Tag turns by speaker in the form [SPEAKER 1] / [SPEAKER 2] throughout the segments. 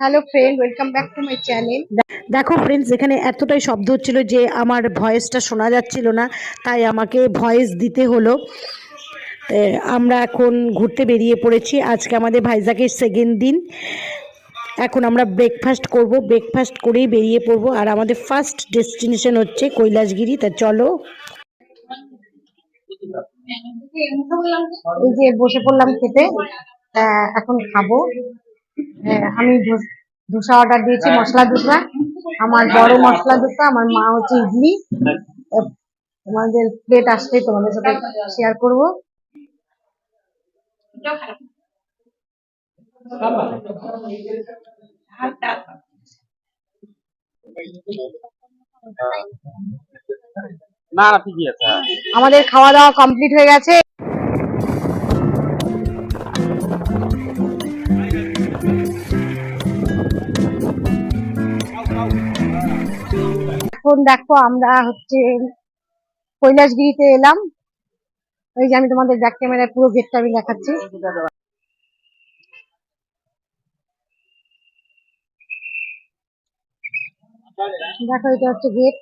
[SPEAKER 1] Hello friend welcome back to my channel
[SPEAKER 2] দেখো friends এখানে এতটাই শব্দ হচ্ছিল যে আমার ভয়েসটা শোনা যাচ্ছিল না তাই আমাকে ভয়েস দিতে হলো। আমরা এখন ঘুরতে বেরিয়ে পড়েছি। আজকে আমাদের ভাইজাকের সেকেন্ড দিন। এখন আমরা ব্রেকফাস্ট করব। ব্রেকফাস্ট করেই বেরিয়ে পড়ব। আর আমাদের ফার্স্ট ডেস্টিনেশন হচ্ছে কৈলাসগিরি। তা চলো।
[SPEAKER 1] এই যে বসে পড়লাম খেতে এখন খাব। আমি ধোস- অর্ডার দিয়েছি মশলা ধোসা। আমার বড় মশলা ধোসা আমার মা হচ্ছে ইডলি। তোমাদের প্লেট আসলে তোমাদের সাথে শেয়ার করব।
[SPEAKER 3] আছে
[SPEAKER 1] আমাদের খাওয়া দাওয়া কমপ্লিট হয়ে গেছে। এখন দেখো আমরা হচ্ছে কৈলাসগিরিতে এলাম। ওই যে আমি তোমাদের ব্যাক ক্যামেরায় পুরো গেটটা আমি দেখাচ্ছি। দেখো এটা হচ্ছে গেট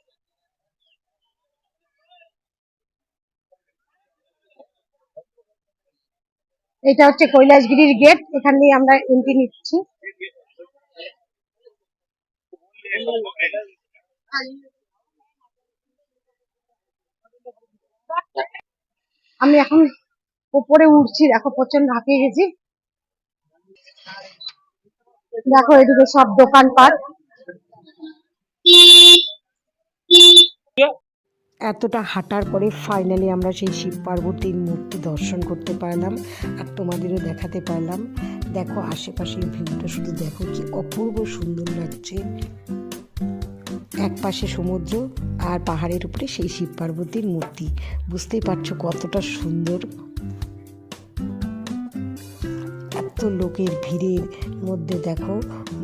[SPEAKER 1] এটা হচ্ছে কৈলাসগিরির গেট এখান দিয়ে আমরা এন্ট্রি নিচ্ছি। আমি এখন উপরে উঠছি, দেখো প্রচণ্ড হাঁপিয়ে গেছি। দেখো এদিকে সব দোকানপাট।
[SPEAKER 2] এতটা হাঁটার পরে ফাইনালি আমরা সেই শিব পার্বতীর মূর্তি দর্শন করতে পারলাম আর তোমাদেরও দেখাতে পারলাম। দেখো, আশেপাশের ভিউটা শুধু দেখো কি অপূর্ব সুন্দর লাগছে। এক পাশে সমুদ্র আর পাহাড়ের উপরে সেই শিব পার্বতীর মূর্তি। বুঝতেই পারছ কতটা সুন্দর। এত লোকের ভিড়ের মধ্যে দেখো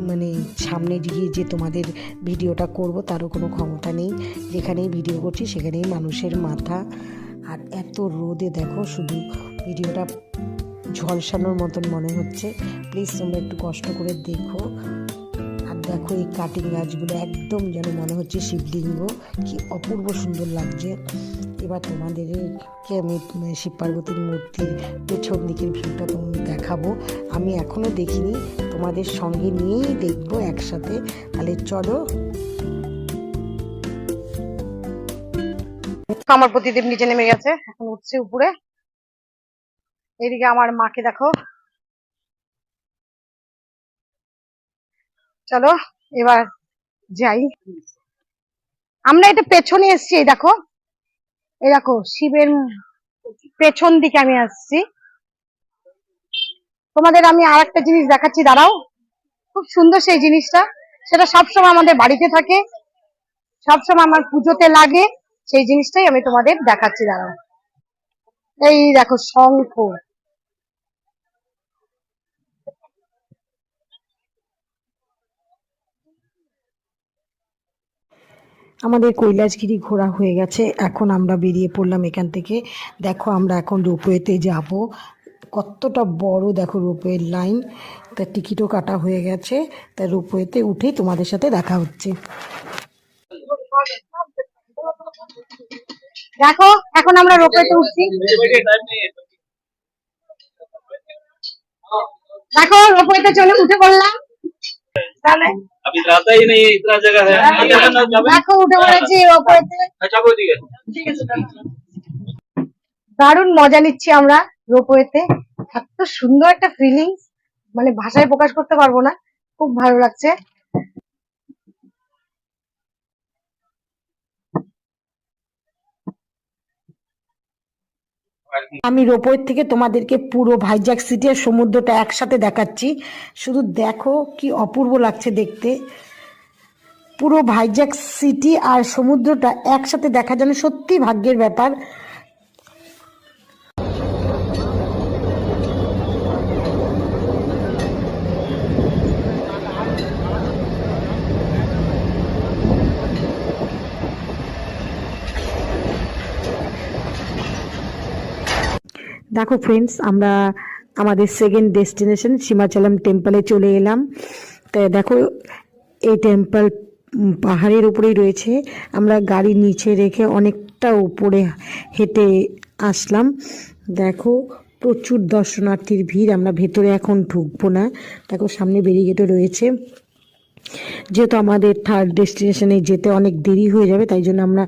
[SPEAKER 2] মানে সামনে গিয়ে যে তোমাদের ভিডিওটা করব তারও কোনো ক্ষমতা নেই। যেখানেই ভিডিও করছি সেখানেই মানুষের মাথা। আর এত রোদে দেখো শুধু ভিডিওটা ঝলসানোর মতন মনে হচ্ছে। প্লিজ তোমরা একটু কষ্ট করে দেখো। দেখো এই কাটিং গাছগুলো একদম যেন মনে হচ্ছে শিবলিঙ্গ। কি অপূর্ব সুন্দর লাগছে। এবার তোমাদেরকে আমি শিব পার্বতীর মূর্তির পেছন দিকের ভিউটা দেখাবো। আমি এখনও দেখিনি, তোমাদের সঙ্গে নিয়েই দেখব একসাথে। তাহলে চলো।
[SPEAKER 1] আমার প্রতিদেব নিচে নেমে গেছে, এখন উঠছে উপরে। এদিকে আমার মাকে দেখো। চলো, এবার যাই। আমরা এটা পেছনে এসছি, এই দেখো। এই দেখো, শিবের পেছন দিকে আমি আসছি। তোমাদের আমি আর একটা জিনিস দেখাচ্ছি, দাঁড়াও। খুব সুন্দর সেই জিনিসটা। সেটা সবসময় আমাদের বাড়িতে থাকে। সবসময় আমার পুজোতে লাগে। সেই জিনিসটাই আমি তোমাদের দেখাচ্ছি, দাঁড়াও। এই দেখো, শঙ্খ।
[SPEAKER 2] আমাদের কৈলাসগিরি ঘোরা হয়ে গেছে। এখন আমরা বেরিয়ে পড়লাম এখান থেকে। দেখো আমরা এখন রোপওয়েতে যাব। কতটা বড় দেখো রোপওয়ের লাইন। তার টিকিটও কাটা হয়ে গেছে। তা রোপওয়েতে উঠেই তোমাদের সাথে দেখা হচ্ছে।
[SPEAKER 1] দেখো, এখন আমরা রোপওয়েতে উঠছি। দেখো, রোপওয়েতে চলে উঠে পড়লাম।
[SPEAKER 3] अभी रहता ही नहीं है इतना जगह है
[SPEAKER 1] দেখো উঠে পড়েছি রোপওয়েতে
[SPEAKER 3] अच्छा बोल दिया
[SPEAKER 1] দারুণ মজা নিচ্ছি আমরা রোপওয়েতে এত সুন্দর একটা ফিলিংস মানে ভাষায় প্রকাশ করতে পারবো না খুব ভালো লাগছে
[SPEAKER 2] আমি রোপোর থেকে তোমাদেরকে পুরো ভাইজ্যাক সিটি আর সমুদ্রটা একসাথে দেখাচ্ছি। শুধু দেখো কি অপূর্ব লাগছে দেখতে। পুরো ভাইজ্যাক সিটি আর সমুদ্রটা একসাথে দেখা যেন সত্যি ভাগ্যের ব্যাপার। দেখো ফ্রেন্ডস আমরা আমাদের সেকেন্ড ডেস্টিনেশন সীমাচলম টেম্পলে চলে এলাম। তা দেখো, এই টেম্পল পাহাড়ের উপরেই রয়েছে। আমরা গাড়ি নিচে রেখে অনেকটা উপরে হেঁটে আসলাম। দেখো, প্রচুর দর্শনার্থীর ভিড়, আমরা ভেতরে এখন ঢুকবো না। দেখো, সামনে ব্যারিগেটও রয়েছে। যেহেতু আমাদের থার্ড ডেস্টিনেশনে যেতে অনেক দেরি হয়ে যাবে, তাই জন্য আমরা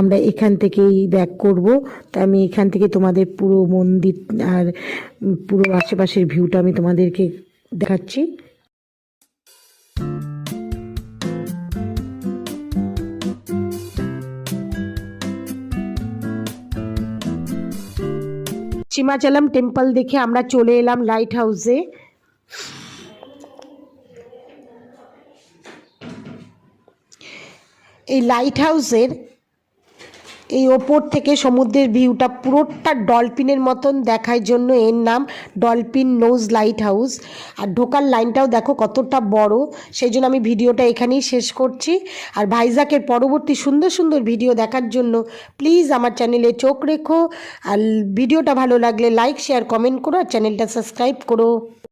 [SPEAKER 2] আমরা এখান থেকেই ব্যাক করব। তাই আমি এখান থেকে তোমাদের পুরো মন্দির আর পুরো আশেপাশের ভিউটা আমি তোমাদেরকে দেখাচ্ছি। সীমাচলম টেম্পল দেখে আমরা চলে এলাম লাইট হাউসে এই লাইট হাউসের এই ওপর থেকে সমুদ্রের ভিউটা পুরোটা ডলফিনের মতন দেখার জন্য এর নাম ডলফিন নোজ লাইট হাউস আর ঢোকার লাইনটাও দেখো কতটা বড়, সেই জন্য আমি ভিডিওটা এখানেই শেষ করছি। আর ভাইজাকের পরবর্তী সুন্দর সুন্দর ভিডিও দেখার জন্য প্লিজ আমার চ্যানেলে চোখ রেখো। আর ভিডিওটা ভালো লাগলে লাইক শেয়ার কমেন্ট করো আর চ্যানেলটা সাবস্ক্রাইব করো।